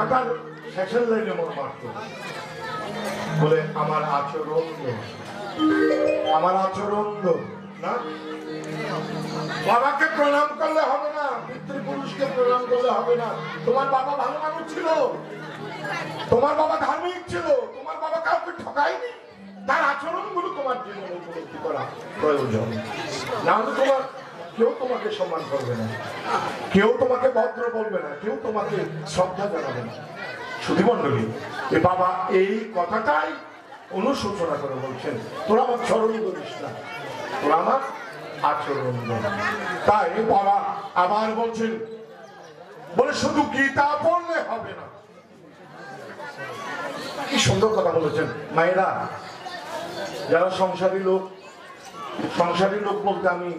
কথাটার শেষের লাইনে মনে মারত। বলে, আমার আচরণ। আমার আচরণ না? বাবাকে প্রণাম করলে হবে না, পিতৃপুরুষকে প্রণাম করলে হবে না। তোমার বাবা ভালো মানুষ ছিল। তোমার বাবা ধার্মিক ছিল। তোমার বাবা কাউকে ঠকায়নি। তার আচরণগুলো তোমার জীবনে উপলব্ধি করা প্রয়োজন। না হলে তোমার কেউ তোমাকে সম্মান করবে না। কেউ তোমাকে ভদ্র বলবে না। কেউ তোমাকে শ্রদ্ধা জানাবে না। সুধী মন্ডলী, এ বাবা এই কথাটাই অনুশোচনা করে বলছেন, তোরা আমার চরণ করিস না। তোরা আমার আচরণ তাই বাবা আবার বলছেন, বলে শুধু গীতা পড়লে হবে না। কি সুন্দর কথা বলেছেন। মায়েরা, যারা সংসারী লোক সংসারী লোক বলতে আমি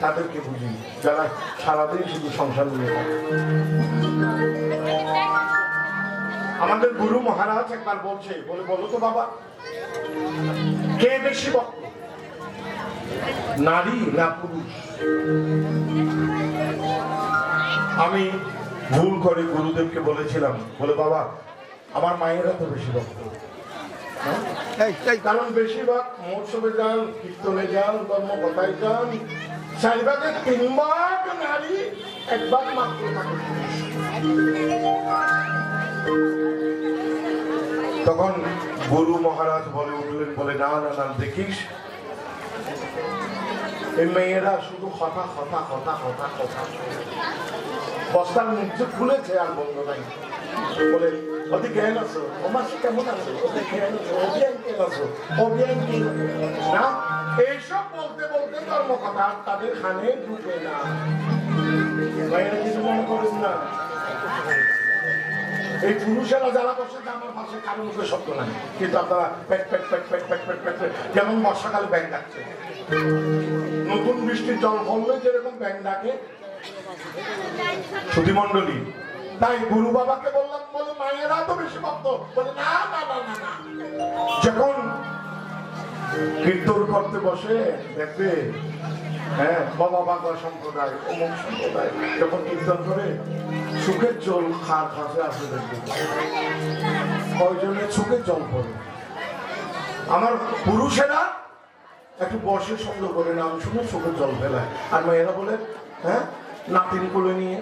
তাদেরকে বুঝি যারা সারাদিন শুধু সংসার নিয়ে থাকে। আমাদের গুরু মহারাজ একবার বলছে বলে বলো তো বাবা কে বেশি বক্ত নারী না পুরুষ? আমি ভুল করে গুরুদেবকে বলেছিলাম বলে বাবা আমার মায়েরা তো বেশি ভক্ত। হ্যাঁ? কারণ বেশিরভাগ মহোৎসবে যান কীর্তনে যান ধর্মকথায় যান চারিভাগে তিন ভাগ নারী এক ভাগ মাত্র তখন গুরু মহারাজ বলে উঠলেন, বলে, না না না, দেখিস, এই মেয়েরা শুধু কথা কথা কথা কথা কথা। বস্তার নিচে খুলেছে আর বন্ধ নাই। বলে অতি জ্ঞান আছো আমার কেমন আছো? অতি জ্ঞান আছো অভিয়ান আছো। অভিয়ান না, এইসব বলতে বলতে তাদের না। এই পুরুষেরা যারা বসে আমার পাশে কারও মুখে শব্দ নাই। কিন্তু আপনারা প্যাট প্যাট প্যাট প্যাট প্যাট প্যাট প্যাট যেমন বর্ষাকালে ব্যাংক ডাকছে। নতুন বৃষ্টির জল পড়লে যেরকম ব্যাং ডাকে সুধীমণ্ডলী তাই গুরু বাবাকে বললাম, বলে, মায়েরা তো বেশি ভক্ত। বলে, না না না না যখন কীর্তন করতে বসে, দেখবে হ্যাঁ বাবা সম্প্রদায়, অমুক সম্প্রদায়, যখন কীর্তন করে, সুখের জল খার খাসে আসে দেখবে। কয়জনের চোখের জল পড়ে। আমার পুরুষেরা একটু বসে শব্দ করে নাম শুনে সুখের জল ফেলায়। আর মেয়েরা বলে হ্যাঁ নাতিন কোলে নিয়ে।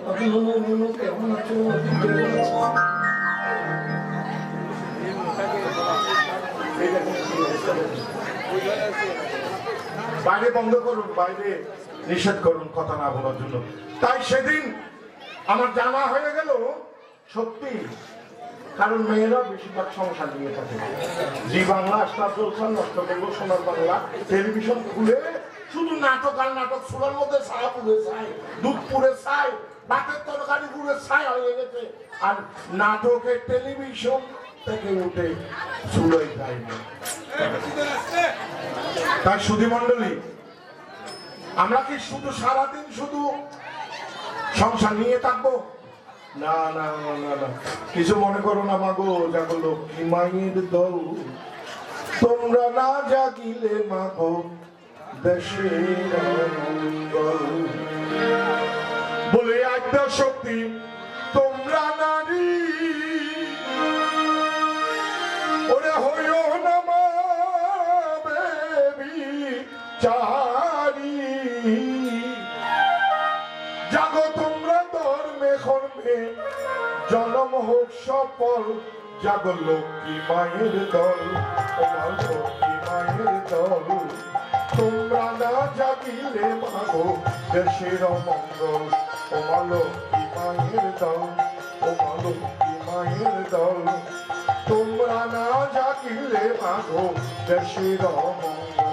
বাইরে বন্ধ করুন, বাইরে নিষেধ করুন কথা না বলার জন্য। তাই সেদিন আমার জানা হয়ে গেল, সত্যি, কারণ মেয়েরা বেশিরভাগ সংসার নিয়ে থাকে। জি বাংলা স্টার জলসা নষ্ট করব সোনার বাংলা, টেলিভিশন খুলে শুধু নাটক আর নাটক চুলার মধ্যে ছায়া পুড়ে ছাই দুধ পুড়ে ছাই ভাতের তরকারি পুড়ে ছাই হয়ে গেছে। আর নাটকের টেলিভিশন থেকে উঠে চুলোই যায় না তাই সুধী মন্ডলী আমরা কি শুধু সারাদিন শুধু সংসার নিয়ে থাকব? না না না না, কিছু মনে করো না মাগো জাগো লক্ষ্মী মায়ের দল। তোমরা না জাগিলে মাগো বলে আদ্যা শক্তি, তোমরা নারী। ওরে হইও না মা বেবি, চারি। জাগো তোমরা ধর্মে কর্মে জনম হোক সফল। জাগো লক্ষ্মী মায়ের দল, তোমার লক্ষ্মী মায়ের দল। তোমরা না জাগিলে মাগো দেশের মঙ্গল ও মালো কি মায়ের দল ও মালো কি মায়ের দল। তোমরা না জাগিলে মাগো দেশের মঙ্গল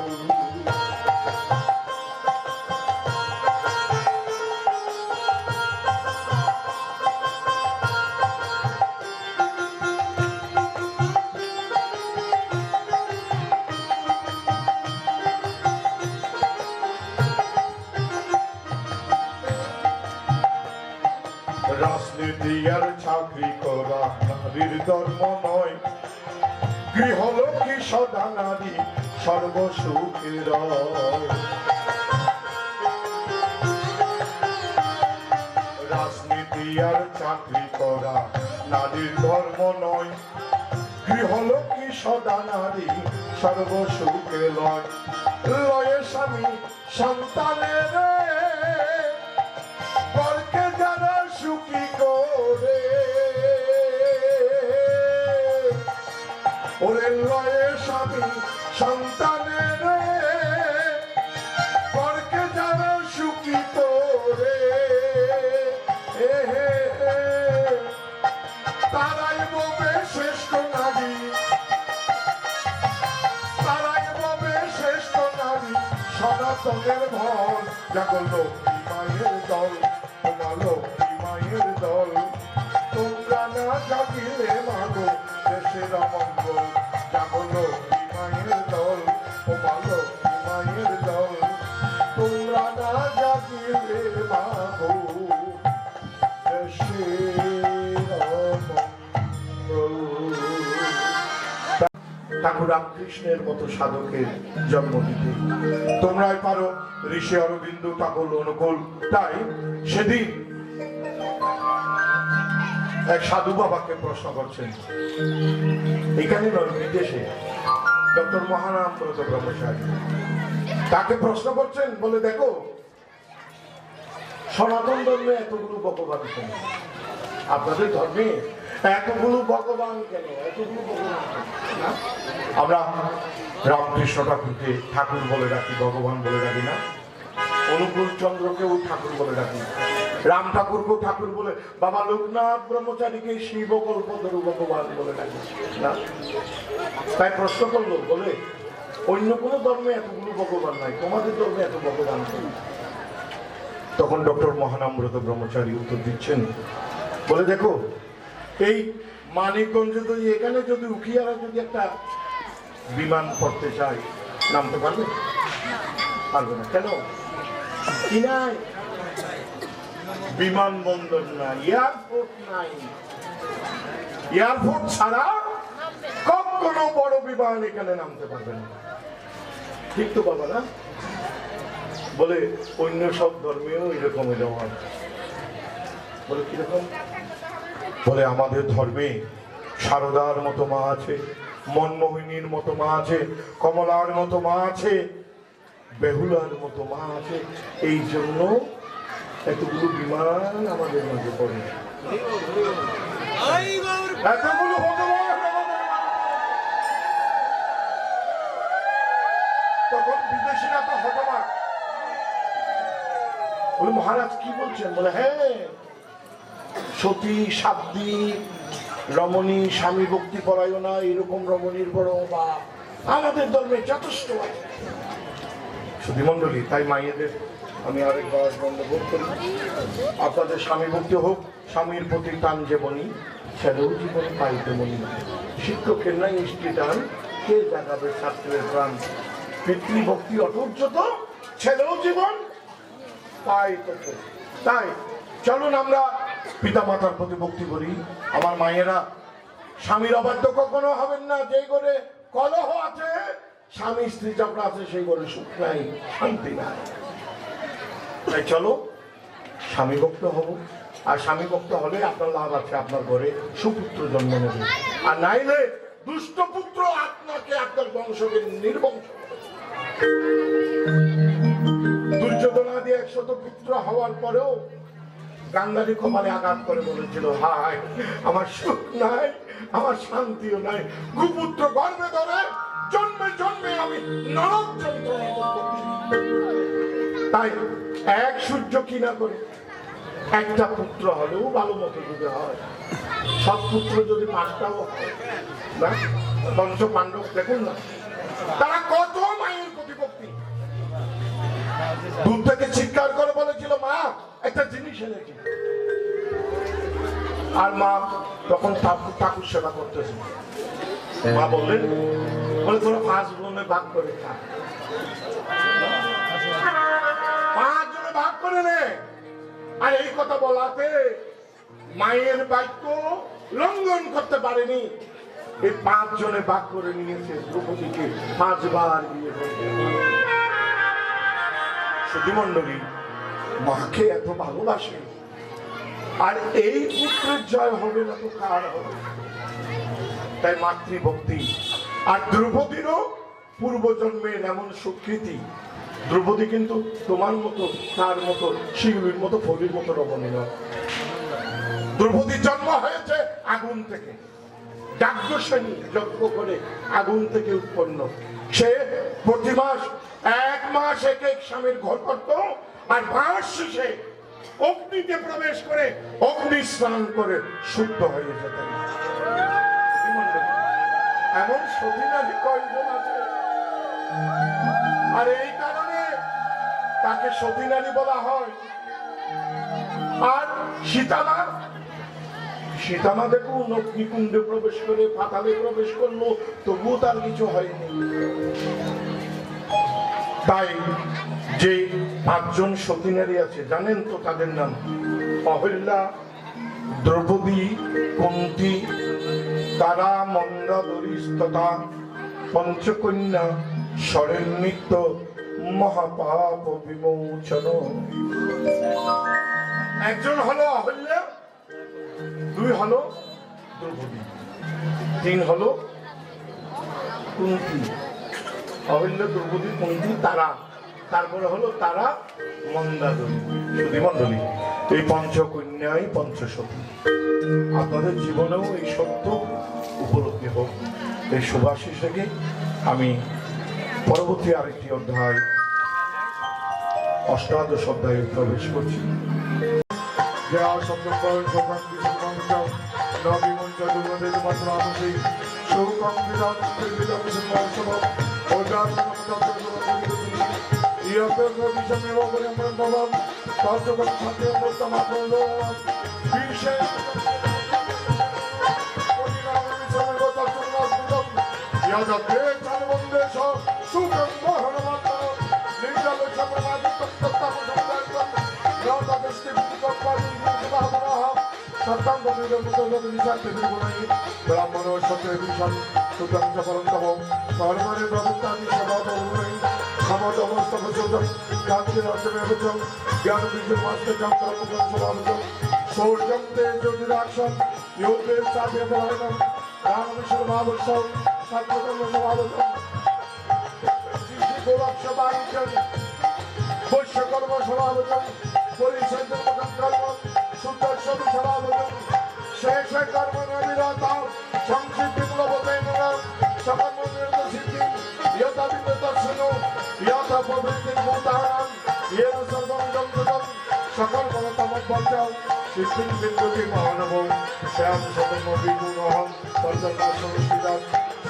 রাজনীতি আর চাকরি করা নারীর ধর্ম নয়। গৃহলক্ষ্মী সদা নারী সর্বসুখের রাজনীতি আর চাকরি করা নারীর ধর্ম নয়। গৃহলক্ষ্মী সদা নারী, সর্বসুখে লয় লয়ে স্বামী, সন্তানের ভর জাগল ঠাকুর রামকৃষ্ণের মতো সাধকের জন্ম দিতে। তোমরাই পারো ঋষি অরবিন্দ ঠাকুর অনুকূল, তাই সেদিন এক সাধু বাবাকে প্রশ্ন করছেন, এখানে নয়, বিদেশে? ডক্টর মহানাম ব্রত ব্রহ্মচারী তাকে প্রশ্ন করছেন, বলে দেখো, সনাতন ধর্মে এতগুলো কেন আপনাদের ধর্মে এতগুলো ভগবান কেন এতগুলো ভগবান? আমরা রামকৃষ্ণ ঠাকুরকে ঠাকুর বলে ডাকি, ভগবান বলে ডাকি না অনুকূল চন্দ্রকেও ঠাকুর বলে ডাকি রাম ঠাকুরকেও ঠাকুর বলে, বাবা লোকনাথ ব্রহ্মচারীকে শিব কল্পতরু ভগবান বলে ডাকি না তাই প্রশ্ন করল বলে, অন্য কোন ধর্মে এতগুলো ভগবান নাই, তোমাদের ধর্মে এত ভগবান কেন? তখন ডক্টর মহানামব্রত ব্রহ্মচারী উত্তর দিচ্ছেন, বলে দেখো এই মানিকগঞ্জে যদি এখানে যদি উখিয়ারা যদি একটা বিমান পড়তে চায়, নামতে পারবে? পারবে না। কেন? কি নাই? বিমানবন্দর নাই এয়ারপোর্ট নাই। এয়ারপোর্ট ছাড়া কখনো বড় বিমান এখানে নামতে পারবে না। ঠিক তো বাবা না? বলে অন্য সব ধর্মেও এরকম এরকম। বলে কীরকম বলে আমাদের ধর্মে সারদার মতো মা আছে, মনমোহিনীর মতো মা আছে, কমলার মতো মা আছে, বেহুলার মতো মা আছে। এই জন্য এতগুলো বিমান আমাদের মাঝে পড়ে। মহারাজ, কি বলছেন? বলে হ্যাঁ সতী সাধ্বী রমণী, স্বামী ভক্তি পরায়ণা, এরকম রমণীর বড় বা আমাদের ধর্মে যথেষ্ট আছে। সুধী মন্ডলী তাই মায়েদের আমি আরেকবার বন্ধবোধ করি। আপনাদের স্বামী ভক্তি হোক, স্বামীর প্রতি টান যেমনই ছেলেও জীবনে পাইতে মনি শিক্ষকের নাই মিষ্টি টান কে জাগাবে ছাত্রের প্রাণ? পিতৃভক্তি অটুট তো, ছেলেও জীবন তো। তাই, চলুন আমরা পিতা মাতার প্রতি ভক্তি করি। আমার মায়েরা স্বামীর অবাধ্য কখনো হবেন না যেই করে কলহ আছে, স্বামী, স্ত্রী ঝগড়া আছে, সেই করে সুখ নাই, শান্তি নাই। তাই চলো, স্বামী ভক্ত হব। আর স্বামী ভক্ত হলে আপনার লাভ আছে, আপনার ঘরে সুপুত্র জন্ম নেবে। আর নাইলে দুষ্ট পুত্র আপনাকে আপনার বংশকে নির্বংশ করবে। দুর্যোধনাদি একশত পুত্র হওয়ার পরেও গান্ধারী কপালে আঘাত করে বলেছিল, হায়, আমার সুখ নাই, আমার শান্তিও নাই। কুপুত্র গর্বে ধরে জন্মে জন্মে আমি নরক তাই এক সূর্য কি না করে একটা পুত্র হলেও ভালো মতো যদি হয়। সব পুত্র যদি পাঁচটাও হয়, না? পঞ্চ পাণ্ডব, দেখুন না। তারা কত মায়ের প্রতিপত্তি। দূর থেকে চিৎকার করে বলেছিল, মা একটা জিনিস এনেছি। আর মা তখন ঠাকুর সেবা করতেছে। মা বললেন বলে তোরা পাঁচ বোনে ভাগ করে খা। পাঁচ জনে ভাগ করে নে। আর এই কথা বলাতে মায়ের বাক্য লঙ্ঘন করতে পারেনি। এই পাঁচ জনে ভাগ করে নিয়েছে দ্রৌপদীকে পাঁচবার বিয়ে সুধীমণ্ডলী মাকে এত ভালোবাসে। আর এই পুত্রের জয় হবে না তো কার হবে? তাই মাতৃভক্তি। আর দ্রৌপদীরও পূর্বজন্মের এমন স্বীকৃতি দ্রৌপদী কিন্তু তোমার মতো, তার মতো, শিউলির মতো, ফলির মতো রমণী নয় দ্রৌপদীর জন্ম হয়েছে আগুন থেকে। যাজ্ঞসেনী যজ্ঞ করে আগুন থেকে উৎপন্ন। সে প্রতি মাস এক মাস এক এক স্বামীর ঘর করত আর মাস শেষে অগ্নিতে প্রবেশ করে অগ্নি স্নান করে শুদ্ধ হয়ে যেত? এমন সতী নারী কয়জন আছে। আর এই কারণে তাকে সতী নারী বলা হয়। আর সীতামা সীতামা দেখুন, অগ্নিকুণ্ডে প্রবেশ করে, পাতালে প্রবেশ করল, তবুও তার কিছু হয়নি। তাই যে পাঁচজন সতীনারী আছে, জানেন তো তাদের নাম? অহল্যা, দ্রৌপদী, কুন্তি, তারা মন্দাদরী তথা পঞ্চকন্যা নিত্য মহাপাপ বিমোচন। একজন হলো অহল্যা, দুই হলো দ্রৌপদী, তিন হলো কুন্তি। অহল্য, দ্রৌপদী, কুন্তি, তারা। তারপরে হলো তারা মন্দাদরী সুধী মন্ডলী এই পঞ্চকন্যাই পঞ্চসতী আপনাদের জীবনেও এই সত্য উপলব্ধি হোক। এই সুভাষিস থেকে আমি পরবর্তী আরেকটি অধ্যায় অষ্টাদশ অধ্যায়ে প্রবেশ করছি। নবীমঞ্চ মাত্র তত্ত্ব ইয়ত বিষমেব ভবম তত্ত্বকং সত্যম মুক্তমাত্ম বিষে ইয়াদতে চালবন্দেশ সুখং মহনমাত্র ব্রাহ্মণ সত্য ভীষণ সুতং চরন্তম কর্মণে প্রভুত্তানি সভাবহুই সমত অবস্থব সৌজম কান্তি রাজ্যমেবচম জ্ঞান বিজয় মাস্তে কান্তরমুখম সভাবচম সৌর্যম তে জ্যোতিরাক্ষম ইয়োতে চাপে পরায়ণম রামবিশ্বর মহাবৎসম সত্যকর্ম সভাবচম কৃষি গোরক্ষ বাণিজ্যম বৈশ্যকর্ম সভাবচম পরিচর্যম কর্ম সুদর্শন সভাবচম শেষ কর্ম নিরত সংসিদ্ধি মূলবতে সকর্ম নিরত সিদ্ধি ইয়তা বিন্দু দর্শন ইয়তা প্রবৃত্তি ভূতানাম ইয়েন সর্বম যন্ত্রম সকল মনতম পঞ্চম সিদ্ধি বিন্দুতি মহানব শ্যাম সতম বিগুণহম পঞ্চম সংস্কৃতাম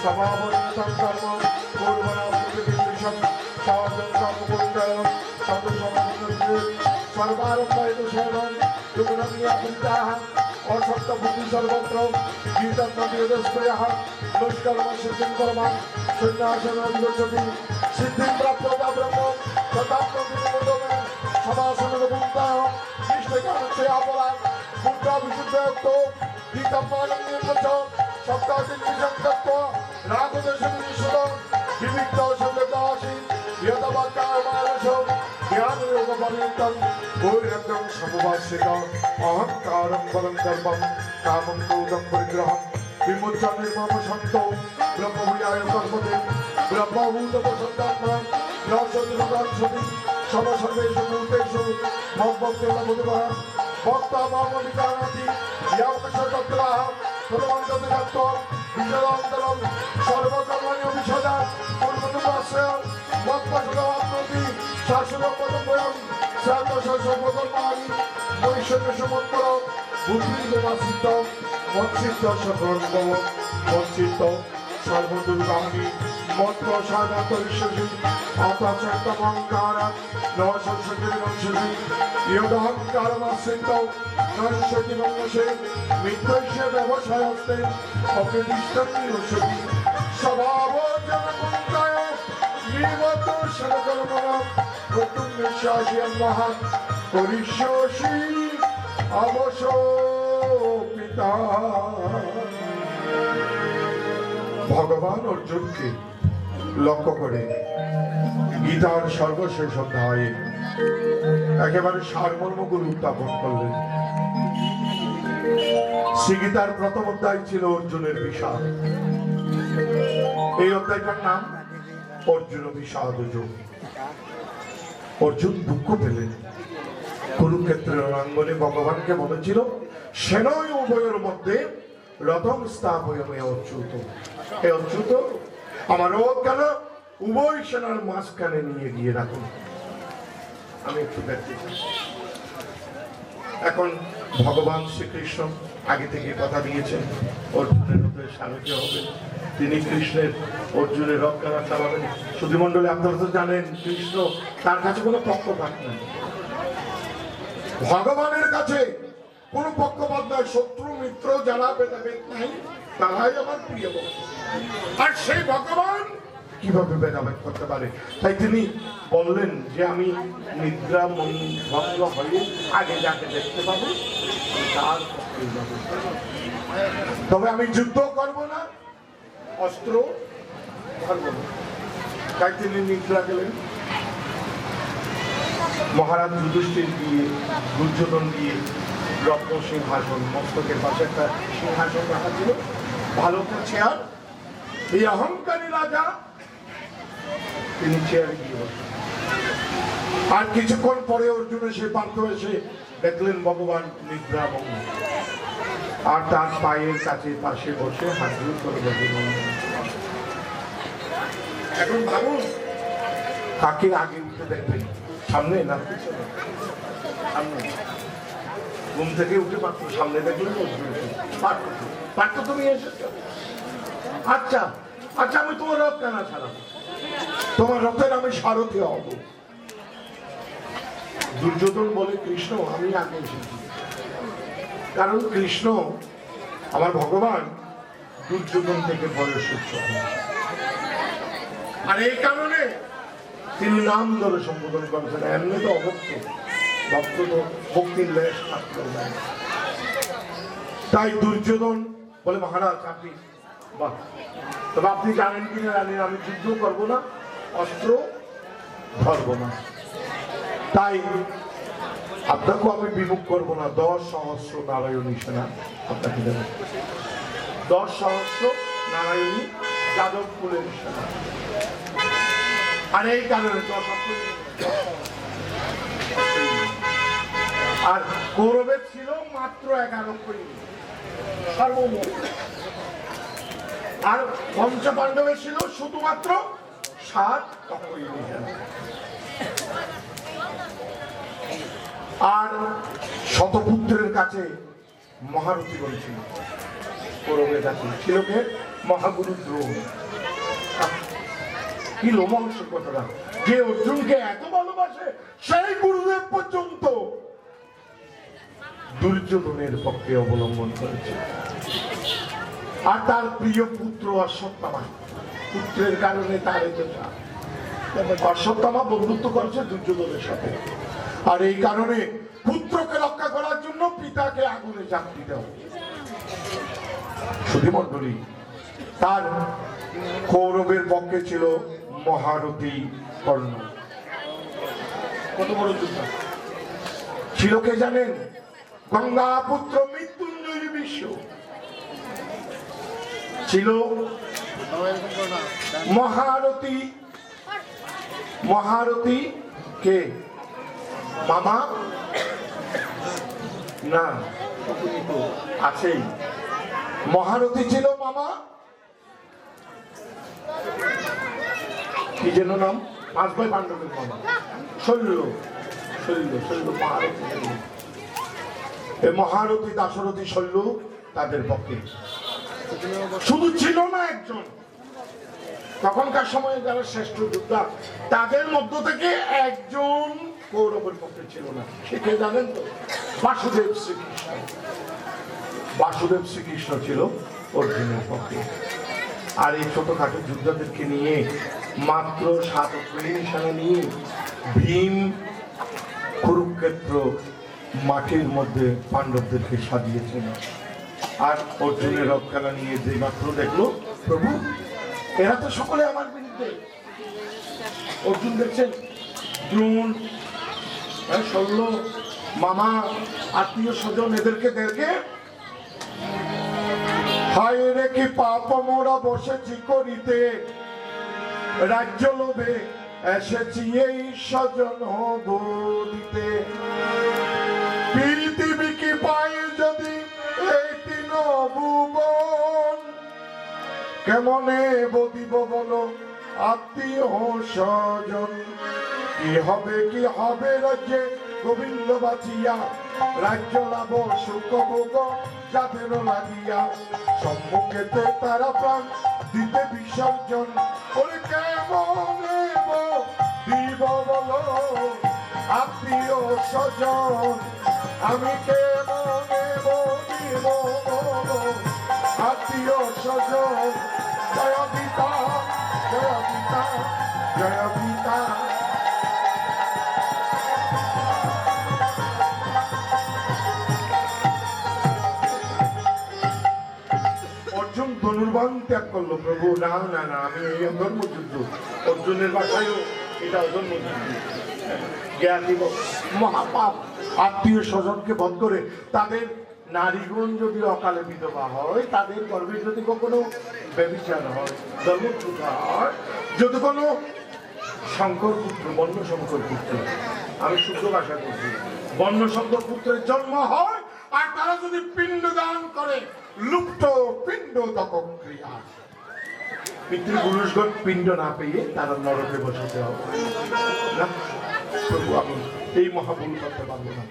স্বভাবনিতম কর্ম পূর্বনা সর্বারম্ভায়িত সেবন যুগনমিয়া পূজাহ অসত্য বুদ্ধি সর্বত্র কীর্তনস্প্রিয়া দুষ্কর্ম সিদ্ধিং কর্মান সন্ন্যাসন গচ্ছতি সিদ্ধিং প্রাপ্যতা ব্রহ্ম তথাত্মে পরিণতম গৌরঙ্গম সমবাসিত অহংকারম বলং কর্মম কামম কৌদম পরিগ্রহম বিমোচন নির্মম সন্ত ব্রহ্মভূয়ায় কর্মদেব ব্রহ্মভূত বসন্তাত্মা নরসতী সমসর্বেশু ভূতেশু মহ্ভক্তলা বুধবার ভক্তা মহমিকারণতি ইয়াবকশ তত্ত্বাহ প্রবন্ধ দত্ত বিজয়ন্তরম সর্বকর্মণি অভিষদা পূর্বনুপাশ্রয় ভক্ত সদা প্রতি শাসন পদপয়ম মৎপশদাত্মতি শাসনপদবয়ম শ্রান্তশাসনপদমানি বৈষম্য সমন্তর বুদ্ধিগমাসিত মৎসিত সকর্ম মৎসিত সর্বদুর্গামণি মন্ত্র সাধারণত ঈশ্বরী অপচন্তমঙ্কার নশস্যতিরংশী ইয়দহংকারমাশ্রিত নশ্বতি মঙ্গসে মিত্রস্য ব্যবসায় হস্তে অপ্রতিষ্ঠান নিরসতি স্বভাব জনকুন্তায় নির্গত সরকর্মণা মহান অবশ পিতা। ভগবান অর্জুনকে লক্ষ্য করে গীতার সর্বশেষ অধ্যায়ে একেবারে সারমর্মগুলো উত্থাপন করলেন। শ্রীগীতার প্রথম অধ্যায় ছিল অর্জুনের বিষাদ। এই অধ্যায়টার নাম অর্জুন বিষাদ যোগ। অর্জুন দুঃখ পেলেন। কুরুক্ষেত্রের রণাঙ্গনে ভগবানকে বলেছিল সেনয় উভয়ের মধ্যে রথম স্থাপয়মে অচ্যুত। এ অচ্যুত, আমার কেন উভয় সেনার মাঝখানে নিয়ে গিয়ে রাখুন। আমি একটু দেখতে এখন ভগবান শ্রীকৃষ্ণ আগে থেকে কথা দিয়েছেন, অর্জুনের রূপে সারথী হবেন। তিনি কৃষ্ণের, অর্জুনের রক্ষা চালাবেন। সুধীমণ্ডলে আপনারা তো জানেন, কৃষ্ণ তার কাছে কোনো পক্ষপাত নাই। ভগবানের কাছে কোনো পক্ষপাত নাই, শত্রু, মিত্র, যারা ভেদাভেদ নাই, তারাই আমার প্রিয় আর সেই ভগবান কীভাবে ভেদাভেদ করতে পারে? তাই তিনি বললেন যে আমি নিদ্রা ভঙ্গ হয়ে আগে যাকে দেখতে পাবো, তার তবে আমি যুদ্ধ করব না অস্ত্র তাই তিনি নিদ্রা গেলেন। মহারাজ যুধিষ্ঠির দিয়ে, দুর্যোধন দিয়ে, রত্ন সিংহাসন, মস্তকের পাশে একটা সিংহাসন রাখা ছিল। ভালো একটা চেয়ার এই অহংকারী রাজা তিনি চেয়ারে গিয়ে আর কিছুক্ষণ পরে অর্জুন এসে পার্থ এসে দেখলেন ভগবান নিদ্রামগ্ন। আর তার পায়ের কাছে পাশে বসে হাত জোর করে এখন ভাবুন কাকে আগে উঠতে দেখবেন? সামনে না সামনে। ঘুম থেকে উঠে পারতো সামনে এসে। পার্থ পার্থ তুমি এসেছ। আচ্ছা আচ্ছা আমি তোমার রথ কেনা ছাড়াবো। তোমার রথের আমি সারথি হব। দুর্যোধন বলে, কৃষ্ণ, আমি আগে এসেছি। কারণ কৃষ্ণ আমার ভগবান দুর্যোধন থেকে বয়স আর এই কারণে তিনি নাম ধরে সম্বোধন করেছেন, এমনি তো অভক্ত, ভক্ত তো ভক্তির লেশ। তাই দুর্যোধন বলে, মহারাজ, আপনি বাহ, তবে আপনি জানেন কিনা জানেন আমি যুদ্ধ করব না, অস্ত্র ধরবো না তাই আপনাকেও আমি বিমুখ করব না। দশ সহস্র নারায়ণী সেনা, আপনাকে দেবো। দশ সহস্র নারায়ণী যাদবপুরের সেনা। আর এই কারণে দশ আর গৌরবের ছিল মাত্র এগারো কোটি সর্বমোট। আর পঞ্চ পাণ্ডবের ছিল শুধুমাত্র সাত অক্ষয়ী সেনা। আর শতপুত্রের কাছে মহারথী বলছিল। ছিল কে? মহাগুরু কি কথাটা যে অর্জুনকে এত ভালোবাসে, সেই গুরুদেব পর্যন্ত দুর্যোধনের পক্ষে অবলম্বন করেছে। আর তার প্রিয় পুত্র অশ্বত্থামা। পুত্রের কারণে তার এত। অশ্বত্থামা বন্ধুত্ব করেছে দুর্যোধনের সাথে। আর এই কারণে পুত্রকে রক্ষা করার জন্য পিতাকে আগুনে চাপ দিতে হবে। সুধীমণ্ডলী তার কৌরবের পক্ষে ছিল মহারথী কর্ণ। কত বড় যুদ্ধ? ছিল কে জানেন? গঙ্গা পুত্র মৃত্যুঞ্জয় বিশ্ব। ছিল মহারথী মহারথী কে? মামা? না। আছেই। মহারথী ছিল মামা? কি যেন নাম? পাঁচ ভাই পাণ্ডবের মামা। শৈল শৈল শৈল মহারথী এই মহারথী, দাশরথী, শৈল তাদের পক্ষে। শুধু ছিল না একজন। তখনকার সময়ে যারা শ্রেষ্ঠ যোদ্ধা, তাদের মধ্য থেকে একজন কৌরবের পক্ষে ছিল না। সে জানেন তো? বাসুদেব শ্রীকৃষ্ণ। বাসুদেব শ্রীকৃষ্ণ ছিল অর্জুনের পক্ষে। আর এই ছোটখাটো যুদ্ধদেরকে নিয়ে মাত্র সাত সেনা নিয়ে ভীম কুরুক্ষেত্র মাটির মধ্যে পাণ্ডবদেরকে সাজিয়েছেন। আর অর্জুনের রক্ষালা নিয়ে যে মাত্র দেখল, প্রভু, এরা তো সকলে আমার বিরুদ্ধে। অর্জুন দেখছেন, দ্রোণ শল্য মামা, আত্মীয় স্বজন এদেরকে দেখে? হায় রে, কি পাপ মোরা বসেছি করিতে। রাজ্য লোভে এসেছি এই স্বজন দিতে। পৃথিবী কি পাই যদি এই তিন ভুবন। কেমনে বদিব বলো? আত্মীয় স্বজন, কি হবে কি হবে রাজ্যে? গোবিন্দ বাঁচিয়া, রাজ্য লাভ, সুখ ভোগ যাদের লাগিয়া। সম্মুখেতে তারা প্রাণ, দিতে বিসর্জন। ওরে কেমনে দিব? বলো, আত্মীয় স্বজন। আমি কেমনে বলো, আত্মীয় স্বজন। জয় পিতা পিতা জয় অর্জুন ধনুর্বান ত্যাগ করল প্রভু। না না না, আমি এই ধর্মযুদ্ধ। অর্জুনের বাসায়ও এটা ধর্মযুদ্ধ। জ্ঞানী মহাপাপ। আত্মীয় স্বজনকে বধ করে তাদের নারীগণ যদি অকালে বিধবা হয়, তাদের গর্ভে যদি কখনো ব্যবিচার হয় যদি কোনো শঙ্কর পুত্র বন্য শঙ্কর পুত্র আমি শুদ্ধ ভাষা করছি বন্য শঙ্কর পুত্রের জন্ম হয়, আর তারা যদি পিণ্ড দান করে, লুপ্ত পিণ্ড তখন ক্রিয়া। পিতৃপুরুষগণ পিণ্ড না পেয়ে তারা নরকে বসাতে হবে। এই মহাভুল করতে পারব না।